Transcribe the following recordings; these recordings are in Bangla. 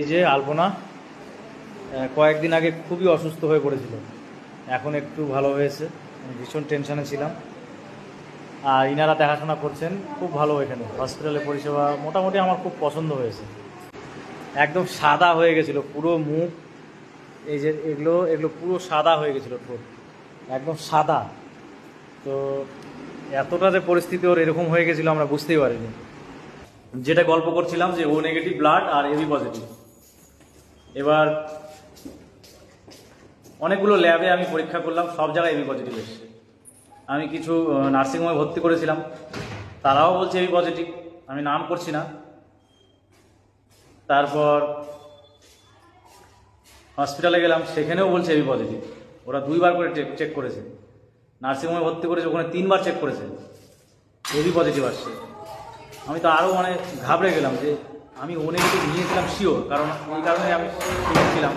এই যে আলপনা কয়েকদিন আগে খুবই অসুস্থ হয়ে পড়েছিল। এখন একটু ভালো হয়েছে ভীষণ টেনশনে ছিলাম। আর ইনারা দেখাশোনা করছেন, খুব ভালো এখানে। হসপিটালের পরিষেবা মোটামুটি আমার খুব পছন্দ হয়েছে। একদম সাদা হয়ে গেছিল, পুরো মুখ, এই যে এগুলো এগুলো পুরো সাদা হয়ে গেছিল ঠোঁট। একদম সাদা। তো এতটা যে পরিস্থিতি ওর এরকম হয়ে গেছিল আমরা বুঝতেই পারিনি। যেটা গল্প করছিলাম যে ও নেগেটিভ ব্লাড আর এবি পজিটিভ এবার অনেকগুলো ল্যাবে আমি পরীক্ষা করলাম, সব জায়গায় এবি পজিটিভ এসছে। আমি কিছু নার্সিংহোমে ভর্তি করেছিলাম, তারাও বলছে এবি পজিটিভ আমি নাম করছি না। তারপর হসপিটালে গেলাম, সেখানেও বলছে এবি পজিটিভ ওরা দুইবার করে চেক চেক করেছে। নার্সিংহোমে ভর্তি করেছে, ওখানে তিনবার চেক করেছে, এবি পজিটিভ আসছে। আমি তো আরও মানে ঘাবড়ে গেলাম যে আমি ও নেগেটিভ নিয়েছিলাম শিওর, কারণ এই কারণে আমি ছিলাম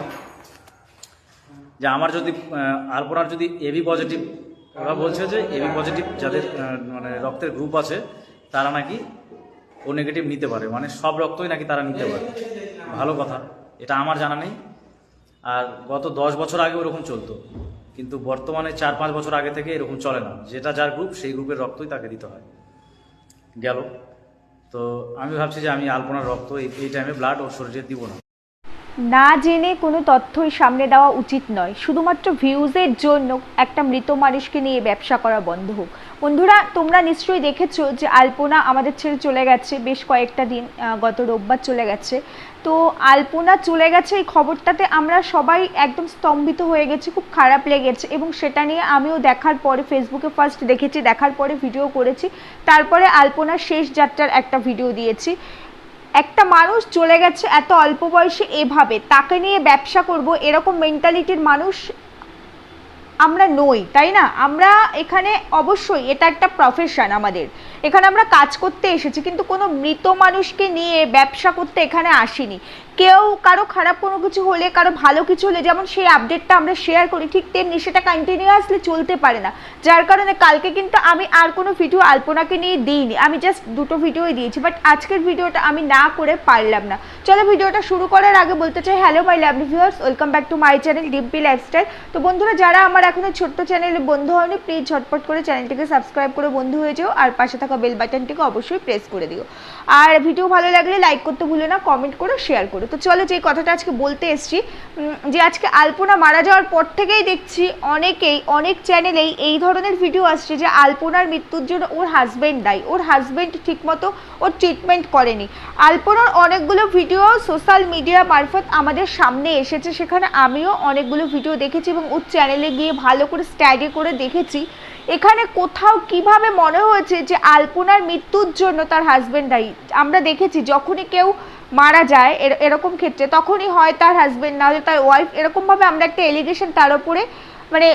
যে আমার যদি আলপনার যদি এবি পজিটিভ ওরা বলছে যে এবি পজিটিভ যাদের মানে রক্তের গ্রুপ আছে, তারা নাকি ও নেগেটিভ নিতে পারে মানে সব রক্তই নাকি তারা নিতে পারে। ভালো কথা, এটা আমার জানা নেই। আর গত দশ বছর আগে ওরকম চলতো, কিন্তু বর্তমানে চার পাঁচ বছর আগে থেকে এরকম চলে না। যেটা যার গ্রুপ সেই গ্রুপের রক্তই তাকে দিতে হয়। গেল। তো আমি ভাবছি যে আমি আলপনার রক্ত এই টাইমে ব্লাড ওর শরীরে দিব না। না জেনে কোনো তথ্যই সামনে দেওয়া উচিত নয়। শুধুমাত্র ভিউজের জন্য একটা মৃত মানুষকে নিয়ে ব্যবসা করা বন্ধ হোক। বন্ধুরা, তোমরা নিশ্চয়ই দেখেছ যে আলপনা আমাদের ছেড়ে চলে গেছে। বেশ কয়েকটা দিন গত রোববার চলে গেছে। তো আলপনা চলে গেছে এই খবরটাতে। আমরা সবাই একদম স্তম্ভিত হয়ে গেছি, খুব খারাপ লেগেছে এবং সেটা নিয়ে আমিও দেখার পরে ফেসবুকে ফার্স্ট দেখেছি, দেখার পরে ভিডিও করেছি। তারপরে আলপনার শেষ যাত্রার একটা ভিডিও দিয়েছি। একটা মানুষ চলে গেছে এত অল্প বয়সে এভাবে, তাকে নিয়ে ব্যবসা করব, এরকম মেন্টালিটির মানুষ আমরা নই, তাই না? আমরা এখানে অবশ্যই, এটা একটা প্রফেশন আমাদের। এখানে আমরা কাজ করতে এসেছি, কিন্তু কোনো মৃত মানুষকে নিয়ে ব্যবসা করতে এখানে আসিনি। কেউ কারও খারাপ কোনো কিছু হলে, কারও ভালো কিছু হলে, যেমন সেই আপডেটটা আমরা শেয়ার করি, ঠিক তেমনি সেটা কন্টিনিউয়াসলি চলতে পারে না। যার কারণে কালকে কিন্তু আমি আর কোনো ভিডিও আলপনাকে নিয়ে দিইনি। আমি জাস্ট দুটো ভিডিওই দিয়েছি বাট আজকের ভিডিওটা আমি না করে পারলাম না। চলো ভিডিওটা শুরু করার আগে বলতে চাই hello my lovely viewers welcome back to my channel Dimpy lifestyle তো বন্ধুরা, যারা আমার এখনও ছোট্ট চ্যানেলে বন্ধু হয়নি প্লিজ ঝটপট করে চ্যানেলটিকে সাবস্ক্রাইব করে বন্ধু হয়ে যাও, আর পাশে থাকা বেল বাটনটিকে অবশ্যই প্রেস করে দিও। আর ভিডিও ভালো লাগলে লাইক করতে ভুলো না কমেন্ট করো শেয়ার করো। তো চলো যে কথাটা আজকে বলতে এসেছি যে আজকে আলপনা মারা যাওয়ার পর থেকেই দেখছি অনেকেই, অনেক চ্যানেলেই এই ধরনের ভিডিও আসছে যে আলপনার মৃত্যুর জন্য ওর হাজবেন্ড দায়ী ওর হাজবেন্ড ঠিকমতো ওর ট্রিটমেন্ট করেনি। আলপনার অনেকগুলো ভিডিও সোশ্যাল মিডিয়া মারফত আমাদের সামনে এসেছে, সেখানে আমিও অনেকগুলো ভিডিও দেখেছি এবং ওর চ্যানেলে গিয়ে ভালো করে স্টাডি করে দেখেছি। এখানে কোথাও কীভাবে মনে হয়েছে যে আলপনার মৃত্যুর জন্য তার হাজব্যান্ড দায়ী আমরা দেখেছি, যখনই কেউ মারা যায় এর- এরকম ক্ষেত্রে, তখনই হয় তার হাজবেন্ড না হলে তার ওয়াইফ এরকমভাবে আমরা একটা এলিগেশন তার উপরে মানে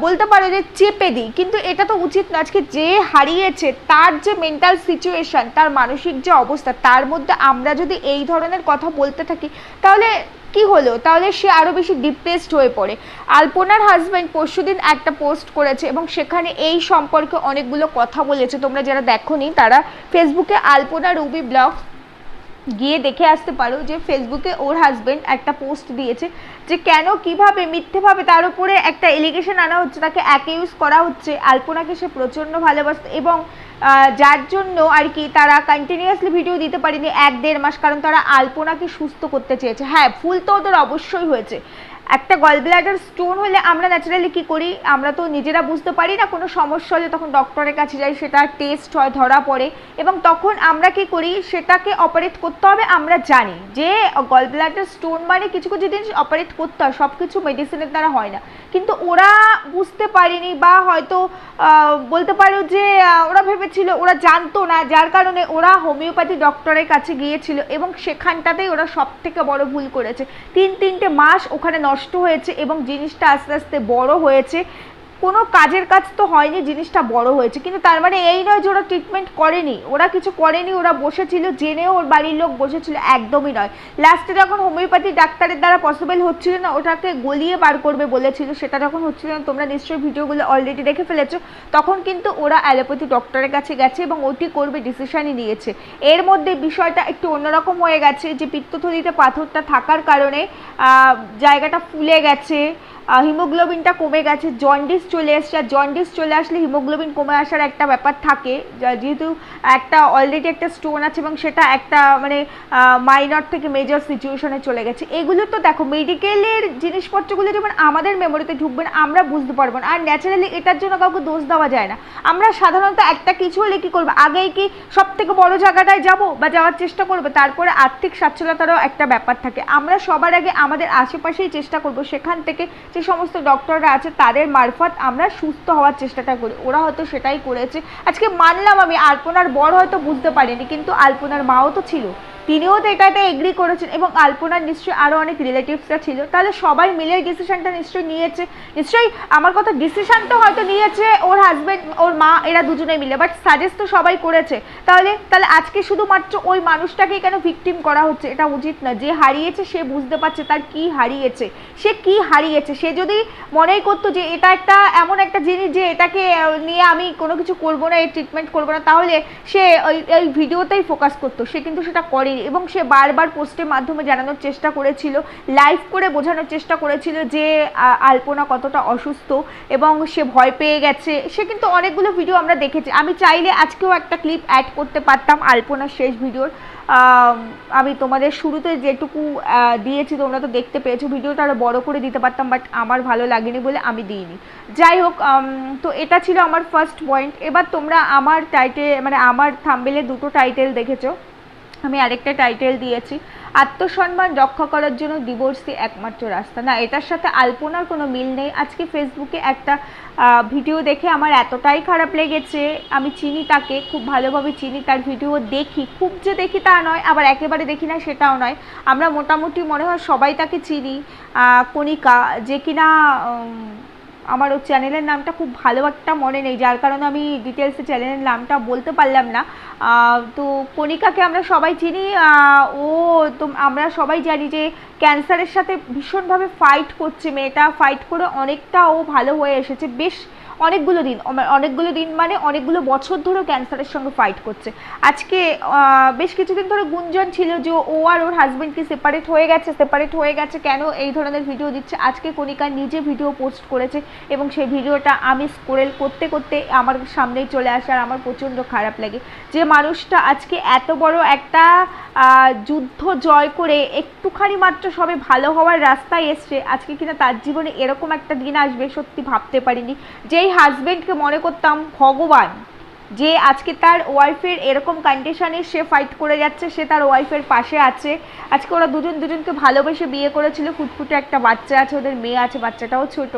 বলতে পারো যে চেপে দিই। কিন্তু এটা তো উচিত না আজকে যে হারিয়েছে, তার যে মেন্টাল সিচুয়েশন তার মানসিক যে অবস্থা, তার মধ্যে আমরা যদি এই ধরনের কথা বলতে থাকি, তাহলে কি হলো? তাহলে সে আরও বেশি ডিপ্রেসড হয়ে পড়ে। আলপনার হাজব্যান্ড পরশুদিন একটা পোস্ট করেছে এবং সেখানে এই সম্পর্কে অনেকগুলো কথা বলেছে। তোমরা যারা দেখোনি, তারা ফেসবুকে আলপনা রুবি ব্লগ গিয়ে দেখে আসতে পারো যে ফেসবুকে ওর হাজবেন্ড একটা পোস্ট দিয়েছে যে কেন, কীভাবে, মিথ্যেভাবে তার উপরে একটা এলিগেশন আনা হচ্ছে, তাকে অ্যাকিউজ করা হচ্ছে, আলপনাকে সে প্রচণ্ড ভালোবাসত এবং যার জন্য আর কি তারা কন্টিনিউয়াসলি ভিডিও দিতে পারেনি এক দেড় মাস, কারণ তারা আলপনাকে সুস্থ করতে চেয়েছে। হ্যাঁ ফুল তো ওদের অবশ্যই হয়েছে। একটা গল ব্লাডার স্টোন হলে আমরা ন্যাচারালি কি করি? আমরা তো নিজেরা বুঝতে পারি না, কোনো সমস্যা হলে তখন ডক্টরের কাছে যাই, সেটা টেস্ট হয়, ধরা পড়ে। এবং তখন আমরা কি করি? সেটাকে অপারেট করতে হবে, আমরা জানি। যে গল ব্লাডার স্টোন মানে কিছু কিছু জিনিস অপারেট করতে হয় সব কিছু মেডিসিনের দ্বারা হয় না। কিন্তু ওরা বুঝতে পারেনি বা হয়তো বলতে পারো যে ওরা ভেবেছিল, ওরা জানতো না, যার কারণে ওরা হোমিওপ্যাথি ডক্টরের কাছে গিয়েছিল এবং সেখানটাতেই ওরা সব থেকে বড় ভুল করেছে। তিন, তিনটে মাস ওখানে নষ্ট হয়েছে এবং জিনিসটা আস্তে আস্তে বড় হয়েছে। কোনো কাজের কাজ তো হয়নি, জিনিসটা বড় হয়েছে। কিন্তু তার মানে এই নয় যে ওরা ট্রিটমেন্ট করেনি। ওরা কিছু করেনি, ওরা বসেছিল, জেনেও ওর বাড়ির লোক বসেছিল, একদমই নয়। লাস্টে যখন হোমিওপ্যাথি ডাক্তারের দ্বারা পসিবল হচ্ছিল না, ওটাকে গলিয়ে বার করবে বলেছিল, সেটা যখন হচ্ছিল না, তোমরা নিশ্চয়ই ভিডিওগুলো অলরেডি দেখে ফেলেছো, তখন কিন্তু ওরা অ্যালোপ্যাথি ডক্টরের কাছে গেছে এবং ওটি করবে ডিসিশনই নিয়েছে। এর মধ্যে বিষয়টা একটু অন্যরকম হয়ে গেছে, যে পিত্তথলিতে পাথরটা থাকার কারণে জায়গাটা ফুলে গেছে হিমোগ্লোবিনটা কমে গেছে, জন্ডিস চলে এসছে, আর জন্ডিস চলে আসলে হিমোগ্লোবিন কমে আসার একটা ব্যাপার থাকে। যেহেতু একটা অলরেডি একটা স্টোন আছে এবং সেটা একটা মানে মাইনর থেকে মেজর সিচুয়েশনে চলে গেছে। এগুলো তো দেখো মেডিকেলের জিনিসপত্রগুলো যেমন আমাদের মেমোরিতে ঢুকবে না, আমরা বুঝতে পারব না। আর ন্যাচারালি এটার জন্য কাউকে দোষ দেওয়া যায় না। আমরা সাধারণত একটা কিছু হলে কী করব? আগেই কি সব থেকে বড় জায়গাটায় যাব বা যাওয়ার চেষ্টা করব? তারপরে আর্থিক সচ্ছলতারও একটা ব্যাপার থাকে। আমরা সবার আগে আমাদের আশেপাশেই চেষ্টা করব। সেখান থেকে যে সমস্ত ডক্টররা আছে, তাদের মারফত আমরা সুস্থ হওয়ার চেষ্টাটা করি। ওরা হয়তো সেটাই করেছে। আজকে মানলাম আমি, আলপনার বর হয়তো বুঝতে পারিনি, কিন্তু আলপনার মাও তো ছিল। তিনিও তো এটাতে এগ্রি করেছেন এবং আলপনার নিশ্চয়ই আরও অনেক রিলেটিভসরা ছিল। তাহলে সবাই মিলে ডিসিশানটা নিশ্চয়ই নিয়েছে। নিশ্চয়ই আমার কথা ডিসিশন তো হয়তো নিয়েছে ওর হাজবেন্ড ওর মা, এরা দুজনে মিলে বাট সাজেস্ট তো সবাই করেছে। তাহলে তাহলে আজকে শুধুমাত্র ওই মানুষটাকেই কেন ভিকটিম করা হচ্ছে? এটা উচিত না যে হারিয়েছে, সে বুঝতে পারছে তার কি হারিয়েছে। সে কি হারিয়েছে? সে যদি মনেই করতো যে এটা একটা এমন একটা জিনিস যে এটাকে নিয়ে আমি কোনো কিছু করব না, এই ট্রিটমেন্ট করব না, তাহলে সে ওই ভিডিওতেই ফোকাস করতো। সে কিন্তু সেটা করেনি এবং সে বারবার পোস্টের মাধ্যমে জানানোর চেষ্টা করেছিল লাইভ করে বোঝানোর চেষ্টা করেছিল যে আলপনা কতটা অসুস্থ এবং সে ভয় পেয়ে গেছে। সে কিন্তু অনেকগুলো ভিডিও আমরা দেখেছি। আমি চাইলে আজকেও একটা ক্লিপ অ্যাড করতে পারতাম আলপনার শেষ ভিডিওর আমি তোমাদের শুরুতে যেটুকু দিয়েছি, তোমরা তো দেখতে পেয়েছ, ভিডিওটা আরও বড় করে দিতে পারতাম বাট আমার ভালো লাগেনি বলে আমি দিইনি। যাই হোক তো এটা ছিল আমার ফার্স্ট পয়েন্ট এবার তোমরা আমার টাইটেল মানে আমার থাম্বেলে দুটো টাইটেল দেখেছ। আমি আরেকটা টাইটেল দিয়েছি। আত্মসম্মান রক্ষা করার জন্য ডিভোর্সই একমাত্র রাস্তা। না, এটার সাথে আলপনার কোনো মিল নেই। আজকে ফেসবুকে একটা ভিডিও দেখে আমার এতটাই খারাপ লেগেছে। আমি চিনি তাকে, খুব ভালোভাবে চিনি তার ভিডিও দেখি। খুব যে দেখি তা নয়, আবার একেবারে দেখি না সেটাও নয়। আমরা মোটামুটি মনে হয় সবাই তাকে চিনি। কণিকা, যে কিনা আমার ওর চ্যানেলের নামটা খুব ভালো একটা মনে নেই, যার কারণে আমি ডিটেলসে চ্যানেলের নামটা বলতে পারলাম না। তো কণিকাকে আমরা সবাই চিনি ও তো আমরা সবাই জানি যে ক্যান্সারের সাথে ভীষণভাবে ফাইট করছে, মেয়েটা ফাইট করে অনেকটা ও ভালো হয়ে এসেছে। বেশ অনেকগুলো দিন অনেকগুলো দিন মানে অনেকগুলো বছর ধরেও ক্যান্সারের সঙ্গে ফাইট করছে। আজকে বেশ কিছুদিন ধরে গুঞ্জন ছিল যে ও আর ওর হাজবেন্ড কি সেপারেট হয়ে গেছে সেপারেট হয়ে গেছে, কেন এই ধরনের ভিডিও দিচ্ছে? আজকে কণিকা নিজে ভিডিও পোস্ট করেছে এবং সেই ভিডিওটা আমি স্কোরেল করতে করতে আমার সামনেই চলে আসে আর আমার প্রচণ্ড খারাপ লাগে। যে মানুষটা আজকে এত বড় একটা যুদ্ধ জয় করে একটুখানি মাত্র সবে ভালো হওয়ার রাস্তায় এসছে, আজকে কিনা তার জীবনে এরকম একটা দিন আসবে সত্যি ভাবতে পারিনি। যেই হাজবেন্ডকে মনে করতাম ভগবান। যে আজকে তার ওয়াইফের এরকম কন্ডিশনে সে ফাইট করে যাচ্ছে, সে তার ওয়াইফের পাশে আছে। আজকে ওরা দুজন দুজনকে ভালোবেসে বিয়ে করেছিল। ফুটফুটে একটা বাচ্চা আছে, ওদের মেয়ে আছে, বাচ্চাটাও ছোট।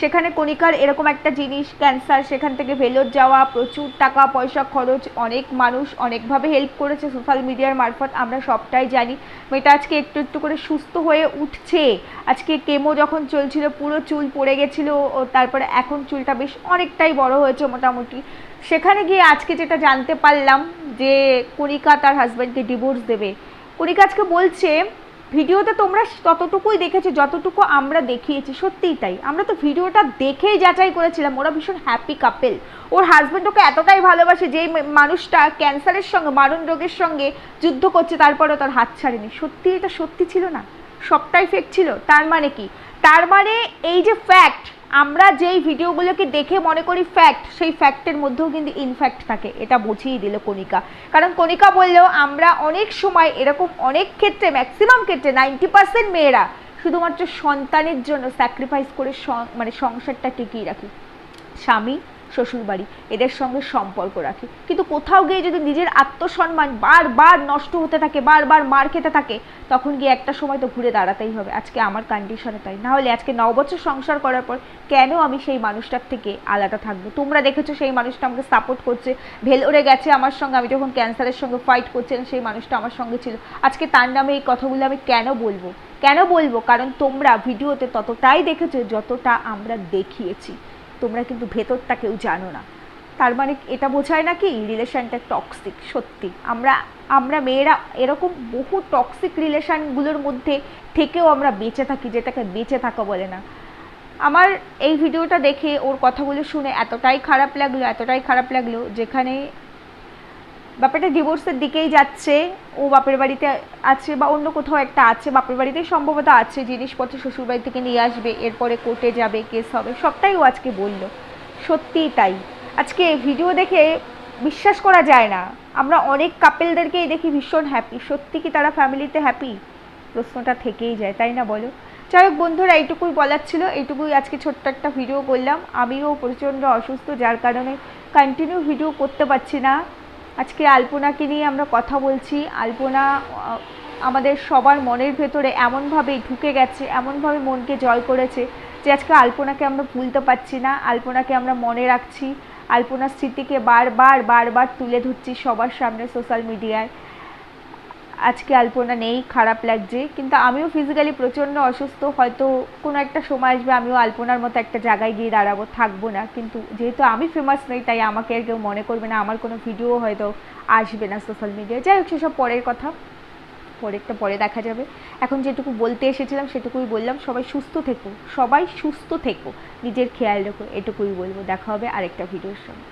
সেখানে কণিকার এরকম একটা জিনিস ক্যান্সার সেখান থেকে ভেলোর যাওয়া, প্রচুর টাকা, পয়সা, খরচ, অনেক মানুষ অনেকভাবে হেল্প করেছে সোশ্যাল মিডিয়ার মারফত, আমরা সবটাই জানি। মেয়েটা আজকে একটু একটু করে সুস্থ হয়ে উঠছে। আজকে কেমো যখন চলছিল, পুরো চুল পড়ে গেছিল তারপরে এখন চুলটা বেশ অনেকটাই বড় হয়েছে মোটামুটি। সেখানে গিয়ে আজকে যেটা জানতে পারলাম যে কণিকা তার হাজব্যান্ডকে ডিভোর্স দেবে। কণিকা আজকে বলছে, ভিডিওতে তোমরা ততটুকুই দেখেছ, যতটুকু আমরা দেখিয়েছি, সত্যিই তাই। আমরা তো ভিডিওটা দেখেই যাচাই করেছিলাম, ওরা ভীষণ হ্যাপি কাপেল ওর হাজব্যান্ড ওকে এতটাই ভালোবাসে মে- মানুষটা ক্যান্সারের সঙ্গে, মারণ রোগের সঙ্গে যুদ্ধ করছে, তারপরেও তার হাত ছাড়েনি। সত্যি এটা সত্যি ছিল না? সবটাই ফেক ছিল? তার মানে কি? তার মানে এই যে ফ্যাক্ট আমরা যেই ভিডিওগুলোকে দেখে মনে করি ফ্যাক্ট সেই ফ্যাক্টের মধ্যেও কিন্তু ইনফ্যাক্ট থাকে। এটা বুঝিয়ে দিল কণিকা। কারণ কণিকা বললেও আমরা অনেক সময় এরকম অনেক ক্ষেত্রে ম্যাক্সিমাম ক্ষেত্রে নাইনটি পার্সেন্ট মেয়েরা শুধুমাত্র সন্তানের জন্য স্যাক্রিফাইস করে মানে সংসারটা টিকিয়ে রাখি। স্বামী শ্বশুরবাড়ি, এদের সঙ্গে সম্পর্ক রাখি। কিন্তু কোথাও গিয়ে যদি নিজের আত্মসম্মান বারবার নষ্ট হতে থাকে, বারবার মার খেতে থাকে, তখন গিয়ে একটা সময় তো ঘুরে দাঁড়াতেই হবে। আজকে আমার কন্ডিশনে তাই। না হলে আজকে ন বছর সংসার করার পর কেন আমি সেই মানুষটার থেকে আলাদা থাকব? তোমরা দেখেছ সেই মানুষটা আমাকে সাপোর্ট করছে ভেলোরে গেছে আমার সঙ্গে। আমি যখন ক্যান্সারের সঙ্গে ফাইট করছিলাম সেই মানুষটা আমার সঙ্গে ছিল। আজকে তার নামে এই কথাগুলো আমি কেন বলব? কেন বলব? কারণ তোমরা ভিডিওতে ততটাই দেখেছ যতটা আমরা দেখিয়েছি। তোমরা কিন্তু ভেতরটা কেউ জানো না। তার মানে এটা বোঝায় না কি রিলেশানটা টক্সিক সত্যি। আমরা আমরা মেয়েরা এরকম বহু টক্সিক রিলেশানগুলোর মধ্যে থেকেও আমরা বেঁচে থাকি, যেটাকে বেঁচে থাকা বলে না। আমার এই ভিডিওটা দেখে ওর কথাগুলো শুনে এতটাই খারাপ লাগল, এতটাই খারাপ লাগল, যেখানে ব্যাপারটা ডিভোর্সের দিকেই যাচ্ছে, ও বাপের বাড়িতে আছে বা অন্য কোথাও একটা আছে, বাপের বাড়িতেই সম্ভবত আছে, জিনিসপত্র শ্বশুরবাড়ি থেকে নিয়ে আসবে, এরপরে কোর্টে যাবে কেস হবে, সবটাই ও আজকে বলল। সত্যিই তাই। আজকে ভিডিও দেখে বিশ্বাস করা যায় না। আমরা অনেক কাপেলদেরকেই দেখি ভীষণ হ্যাপি সত্যি কি তারা ফ্যামিলিতে হ্যাপি প্রশ্নটা থেকেই যায়, তাই না বলো? যাই হোক বন্ধুরা, এইটুকুই বলার ছিল, এইটুকুই আজকে ছোট্ট একটা ভিডিও করলাম। আমিও প্রচণ্ড অসুস্থ, যার কারণে কন্টিনিউ ভিডিও করতে পারছি না। আজকে আলপনাকে নিয়ে আমরা কথা বলছি। আলপনা আমাদের সবার মনের ভেতরে এমনভাবেই ঢুকে গেছে, এমনভাবে মনকে জয় করেছে যে আজকে আলপনাকে আমরা ভুলতে পারছি না, আলপনাকে আমরা মনে রাখছি, আলপনার স্মৃতিকে বারবার বারবার তুলে ধরছি সবার সামনে সোশ্যাল মিডিয়ায় আজকে আলপনা নেই, খারাপ লাগছে। কিন্তু আমিও ফিজিক্যালি প্রচণ্ড অসুস্থ, হয়তো কোনো একটা সময় আসবে আমিও আলপনার মতো একটা জায়গায় গিয়ে দাঁড়াবো, থাকব না। কিন্তু যেহেতু আমি ফেমাস নই, তাই আমাকে আর কেউ মনে করবে না, আমার কোনো ভিডিও হয়তো আসবে না সোশ্যাল মিডিয়ায় যাই হোক, সেসব পরের কথা। পরেরটা পরে দেখা যাবে। এখন যেটুকু বলতে এসেছিলাম, সেটুকুই বললাম। সবাই সুস্থ থেকো, সবাই সুস্থ থেকো। নিজের খেয়াল রেখো, এটুকুই বলব। দেখা হবে আরেকটা ভিডিওর সঙ্গে।